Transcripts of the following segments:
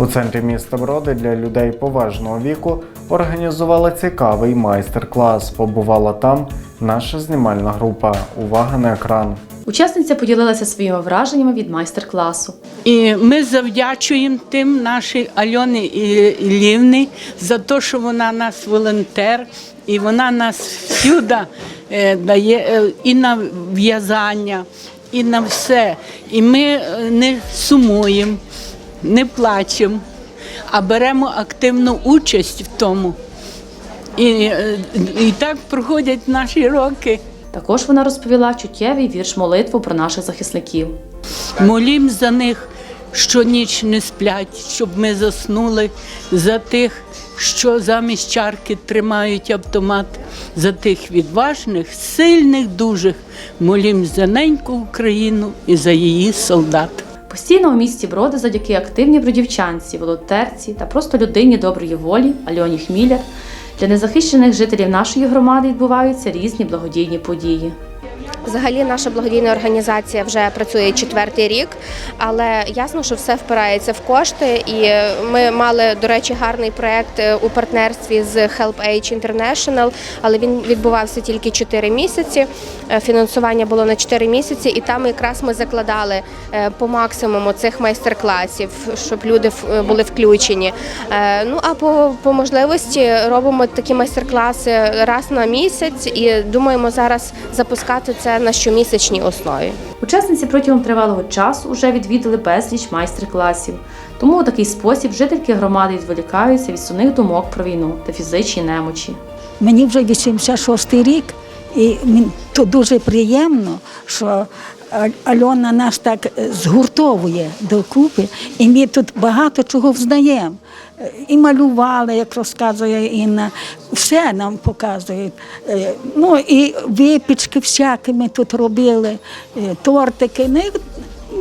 У центрі міста Броди для людей поважного віку організували цікавий майстер-клас. Побувала там наша знімальна група. Увага на екран. Учасниця поділилася своїми враженнями від майстер-класу. І ми завдячуємо тим нашій Альоні Іллівні за те, що вона нас волонтер, і вона нас всюди е, дає е, і на в'язання, і на все. І ми е, не сумуємо, не плачемо, а беремо активну участь в тому. І, е, і так проходять наші роки. Також вона розповіла чуттєвий вірш молитву про наших захисників. Молім за них, що ніч не сплять, щоб ми заснули, за тих, що замість чарки тримають автомат, за тих відважних, сильних, дужих. Молім за неньку Україну і за її солдат. Постійно у місті Броди завдяки активній бродівчанці, волонтерці та просто людині доброї волі Альоні Хміляр для незахищених жителів нашої громади відбуваються різні благодійні події. Взагалі, наша благодійна організація вже працює четвертий рік, але ясно, що все впирається в кошти. І ми мали, до речі, гарний проект е, у партнерстві з Help Age International, але він відбувався тільки 4 місяці. Е, Фінансування було на 4 місяці, і там якраз ми закладали е, по максимуму цих майстер-класів, щоб люди були включені. Ну а по, по можливості робимо такі майстер-класи раз на місяць і думаємо зараз запускати це на щомісячній основі. Учасниці протягом тривалого часу вже відвідали безліч майстер-класів. Тому у такий спосіб жительки громади відволікаються від сумних думок про війну та фізичні немочі. Мені вже 86-й рік, і то дуже приємно, що Альона нас так е, згуртовує докупи, і ми тут багато чого взнаємо. Е, І малювали, як розказує Інна, все нам показують. Е, Ну і випічки всякі ми тут робили, тортики.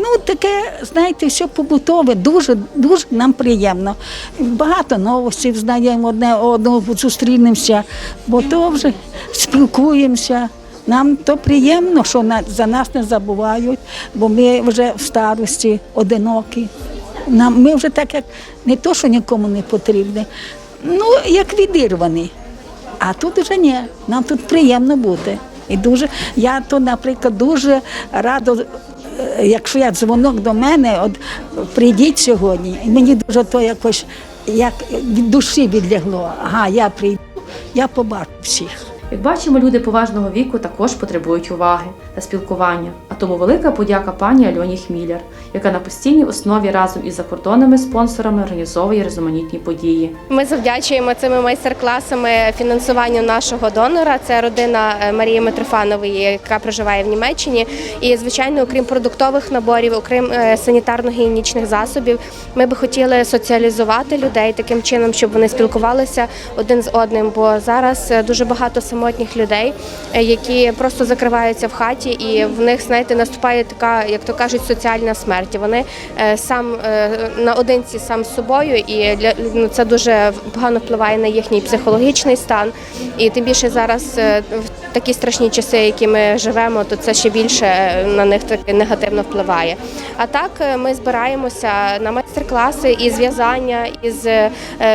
Ну, таке, знаєте, все побутове, дуже, дуже нам приємно. Багато новостей знаємо одне одного, зустрінемося, бо то вже спілкуємося. Нам то приємно, що за нас не забувають, бо ми вже в старості одинокі. Нам, ми вже так, як не то, що нікому не потрібні, ну, як відірвані. А тут вже ні, нам тут приємно бути. І дуже, я то, наприклад, дуже радо, якщо я дзвонок до мене, от прийдіть сьогодні. І мені дуже то якось як від душі відлягло. Ага, я прийду, я побачу всіх. Як бачимо, люди поважного віку також потребують уваги та спілкування. А тому велика подяка пані Альоні Хміляр, яка на постійній основі разом із закордонними спонсорами організовує різноманітні події. Ми завдячуємо цими майстер-класами фінансуванню нашого донора. Це родина е, Марії Митрофанової, яка проживає в Німеччині. І звичайно, окрім продуктових наборів, окрім е, санітарно-гігієнічних засобів, ми би хотіли соціалізувати людей таким чином, щоб вони спілкувалися один з одним. Бо зараз е, дуже багато самотніх людей, е, які просто закриваються в хаті, і в них, знаєте, наступає така, як то кажуть, соціальна смерть. Вони е, сам е, наодинці сам з собою, і для ну, це дуже погано впливає на їхній психологічний стан. І тим більше зараз в такі страшні часи, які ми живемо, то це ще більше на них таки негативно впливає. А так ми збираємося на майстер-класи із в'язання, із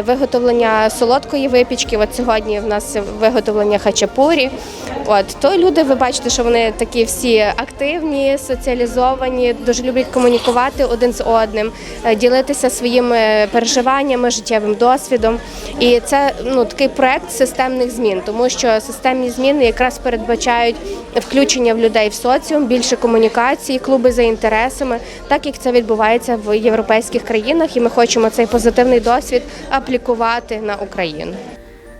виготовлення солодкої випічки. От сьогодні в нас виготовлення хачапурі. От то люди, ви бачите, що вони такі всі активні, соціалізовані, дуже люблять комунікувати один з одним, е, ділитися своїми переживаннями, життєвим досвідом. І це ну такий проект системних змін, тому що системні зміни якраз передбачають включення в людей в соціум, більше комунікації, клуби за інтересами, так як це відбувається в європейських країнах, і ми хочемо цей позитивний досвід аплікувати на Україну.